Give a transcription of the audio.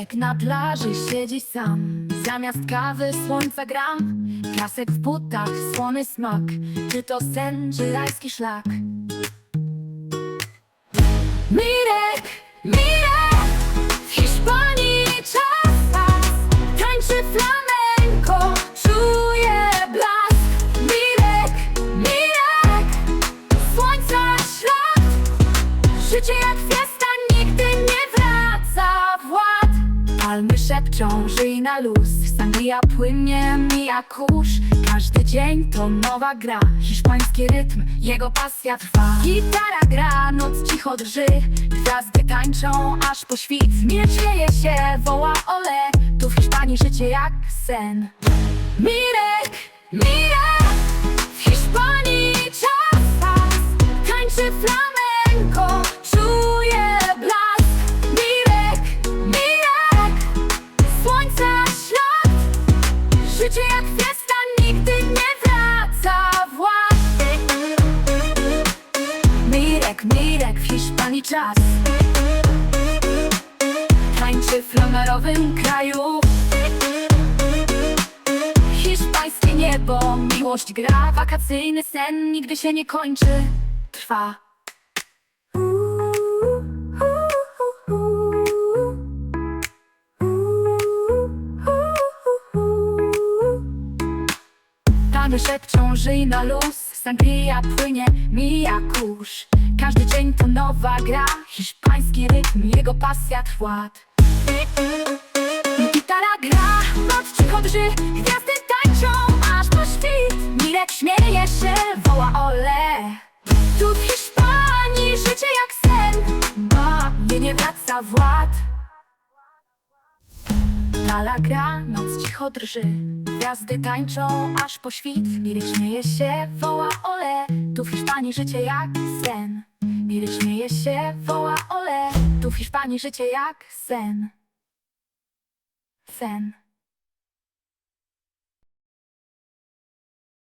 Na plaży siedzi sam. Zamiast kawy słońca gram Piasek w butach, słony smak. Czy to sen, czy rajski szlak? Mirek, Mirek W Hiszpanii czas pas. Tańczy flamenko Czuje blask. Mirek, Mirek Słońca ślad. Życie jak fiesta Palmy szepczą, żyj na luz. Sangria płynie, mija kurz. Każdy dzień to nowa gra. Hiszpański rytm, jego pasja trwa. Gitara gra, noc cicho drży. Gwiazdy tańczą aż po świt. Miecz wieje się, woła ole. Tu w Hiszpanii życie jak sen. Mirek, Mirek. W Hiszpanii czas Tańczy flamenko Życie jak fiesta Nigdy nie wraca w ład Mirek, Mirek W Hiszpanii czas. Tańczy w flamerowym kraju. Hiszpańskie niebo, miłość gra Wakacyjny sen nigdy się nie kończy. Trwa Tamy szepczą, żyj na luz. Sangria płynie, mija kurz. Każdy dzień to nowa gra. Hiszpański rytm, jego pasja trwa Gitara gra, noc drży Gwiazdy tańczą, aż po świt. Mirek śmieje się, woła ole. Tu w Hiszpanii życie jak sen. Ba, nie, wraca w Tala gra, noc cicho drży. Gwiazdy tańczą, aż po świt. Mirek śmieje się, woła ole. Tu w Hiszpanii życie jak sen. Mirek śmieje się, woła ole. Tu w Hiszpanii życie jak sen. Sen